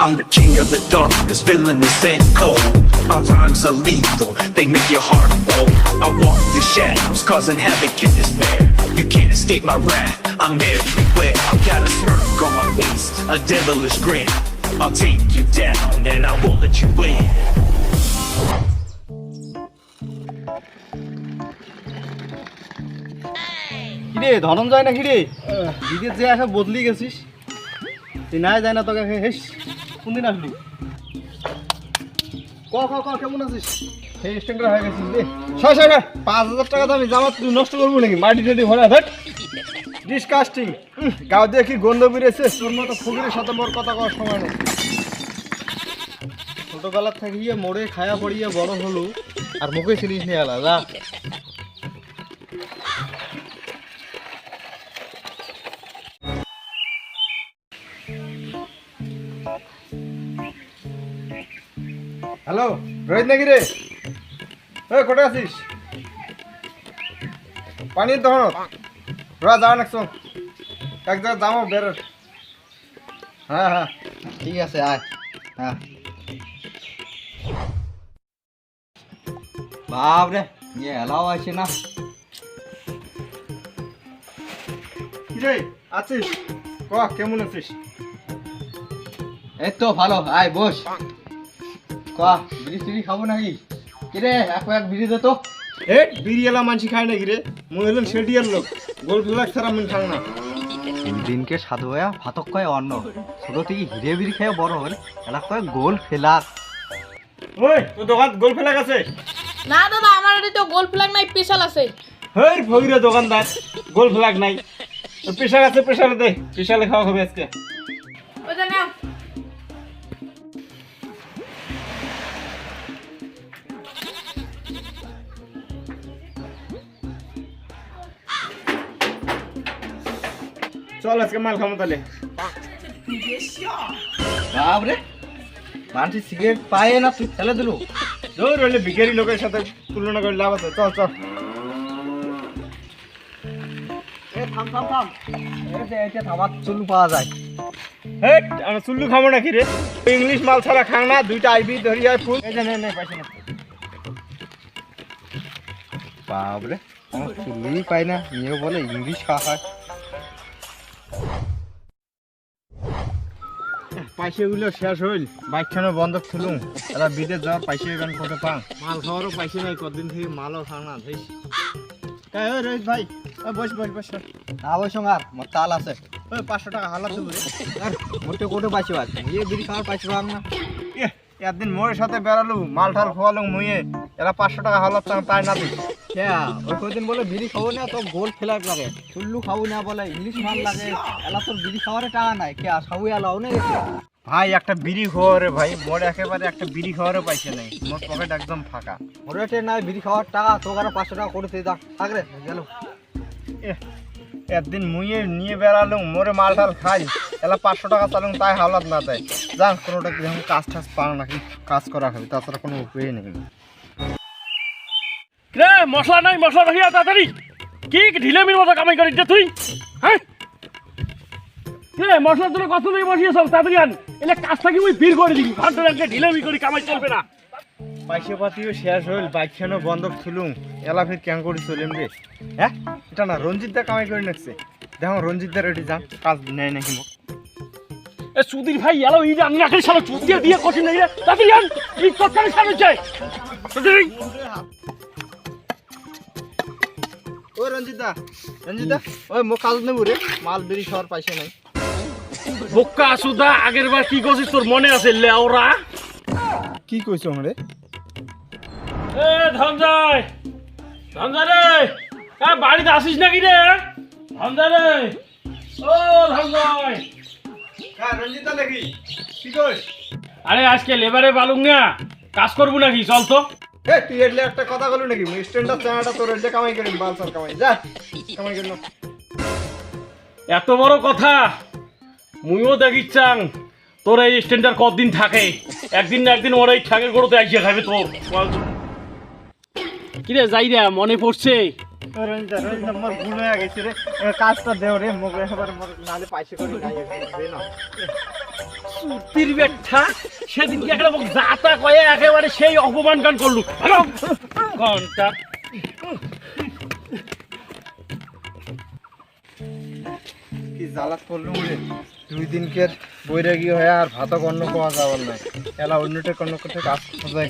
I'm the king of the darkness, villainous and cold. My rhymes are lethal, they make your heart cold. I walk the shadows, causing havoc and despair. You can't escape my wrath, I'm everywhere. I've got a smirk on my face, a devilish grin. I'll take you down and I won't let you win. কিরে ধরন যায় না কিরে দিদির যে আসা বদলি গেছিস তুই নাই যায় না তোকে হেস কোনদিন আসলি? ক ক ক কেমন আছিস? সেই স্ট্যান্ডার হয়ে গেছিস রে ছয় ছয় পাঁচ হাজার টাকা দামি জামা তুই নষ্ট করব নাকি? মাটি টাটি ভরা ধর ডিসকাস্টিং গাও দিয়ে কি গন্ধ বেরিয়েছে? তোর মতো ফকিরের সাথে মোর কথা কওয়ার সময় নেই। ছোটবেলার থেকে গিয়ে মোড়ে খায়া পড়িয়ে বড় হলো। আর মুখে চিনিস নিয়ে আলা যা। হ্যালো, রোহিত নাকি রে? ওই কোথায় আছিস? পানির দহন রা যাওয়া নাকছো এক জায়গায় দামও বের হ্যাঁ হ্যাঁ। ঠিক আছে, আয়। হ্যাঁ। বাপরে ইয়ে এলাও আছে না। রে, আছিস? কেমন আছিস? এই তো ভালো, আয়, বস। ক বিড়ি টিড়ি খাব নাকি? কিরে এক এক বিড়ি দে তো। এ বিরিয়ালা মানসি খায় নাকি রে? মুই হলাম সেটিয়ার লোক। গোল ফ্লাগ ছাড়া মুই খাং না। দিনকে সাধু হয়ে ভাতক কয় অন্ন। ছোট থেকে হিরে বিড়ি খেয়ে বড় হল এলা কয় গোল ফেলাক। ওই দোকান গোল ফ্লাগ আছে? না দাদা আমার এটি তো গোল ফ্ল্যাগ নাই স্পেশাল আছে। হেই দোকানদার গোল ফ্লাগ নাই। আছে দে। প্রেশারে খাওয়া হবে আজকে। চল আজকে মাল খামো তাহলে। বাপরে মানুষ সিগারেট পায় না, তুই ফেলে দিলু। হইলে ভিখারি লোকের সাথে তুলনা করে লাভ আছে। চল চল। পাওয়া যায়। চুল্লু খাব রে? ইংলিশ মাল ছাড়া খাং না, দুইটা আইবি ধরি আর ফুল। নে চুলই পাই না নিয়ে বলে ইংলিশ খাওয়া হয়। পয়সা গুলো শেষ হইল। বাইক খানো বন্ধ খুলুম। এরা বিদেশ যাওয়ার পয়সা এখান কত পাং। মাল খাওয়ারও পয়সা নাই কতদিন থেকে মালও খাও না ধরিস তাই ওই রোহিত ভাই। ওই বস বস বস না বই সঙ্গার মোর তাল আছে। ওই পাঁচশো টাকা হালাত দেবো রে আর মোটে কোটে পাইছি বাদ ইয়ে বিড়ি খাওয়ার পাইছি না। একদিন মোর সাথে বেড়ালু মাল টাল খোয়ালু মুয়ে এরা পাঁচশো টাকা হালাত তাই না দিস কে ওই কদিন বলে বিড়ি খাব না তো গোল ফেলার লাগে। চুল্লু খাব না বলে ইংলিশ মাল লাগে। এলা তোর বিড়ি খাওয়ারে টাকা নাই। কে সবই এলাও না ভাই একটা বিড়ি খাওয়ারে ভাই। মোর একেবারে একটা বিড়ি খাওয়ারে পয়সা নাই। মোর পকেট একদম ফাঁকা। ওরেটে নাই বিড়ি খাওয়ার টাকা তোকে আর পাঁচশো টাকা করে দিয়ে থাক রে গেল। একদিন মুয়ে নিয়ে বেড়ালু মোরে মাল টাল খাই। এলা পাঁচশো টাকা চালুন তাই হাওলাত না দেয়। যান কোনোটা কি এখন কাজ টাজ পাও নাকি কাজ করা খাবি তাছাড়া কোনো উপায় নেই। রে মশলা নাই মশলা রাখিয়া তাড়াতাড়ি। কি ঢিলেমির মতো কামাই করিস যে তুই? হ্যাঁ? রে মশলা তোর কত দিয়ে বসিয়ে সব তাড়াতাড়ি আন। এলে কাজ থাকি ওই বীর করে দিবি? ঘণ্টা একটা ঢিলেমি করি কামাই চলবে না। পয়সা পাতিও শেষ হইল বাইক খানো বন্ধক থুলুম। এলা ফির ক্যাং করি চলিম রে? হ্যাঁ? এটা না রঞ্জিত দা কামাই করে নাকছে দেখো রঞ্জিত দা রেডি যান কাজ নেয় নাকি মোক? এ সুধীর ভাই এলো যে আমি রাখি সালো চুপ দিয়ে কঠিন নাই রে তাড়াতাড়ি আন এই তৎকালে সামনে চাই তাড়াতাড়ি। ওই রঞ্জিত দা রঞ্জিত দা ওই মোক কাজ নেব রে। মাল বেরি খাওয়ার পয়সা নাই। বোকা সুদা আগের বার কি করছিস? তোর মনে আছে লেওরা? কি কইছো রে এ ধনজয়! ধনজয় রে! এ বাড়িতে আসিস নাকি রে? ধনজয় রে! ও ধনজয়! হ্যাঁ রঞ্জিত নাকি? কি কইস? আরে আজকে লেবারে বালুং না। কাজ করব নাকি? চল তো। এ তুই এলে একটা কথা বলু নাকি? মুই স্ট্যান্ডার চানাটা তোর এলে কামাই করিম বাল সার কামাই। যা কামাই করিম এত বড় কথা! মুইও দেখি চাং। তোর এই স্ট্যান্ডার কতদিন থাকে? একদিন না একদিন ওর এই ঠাকের গড়তে আসিয়া খাবে তোর। কিরে যাই রে মনে পড়ছে? কাজটা দেও রে এবার নালে করি বেঠা সেদিনকে একটা কয়ে একেবারে সেই অপমান গান করলু। ঘণ্টা। কি জ্বালাত করল দুই দিনকের বৈরাগী হয়ে আর ভাতক অন্য পাওয়া যাওয়ার নাই। এলা অন্যটা অন্য কোথায় কাজ খোঁজাই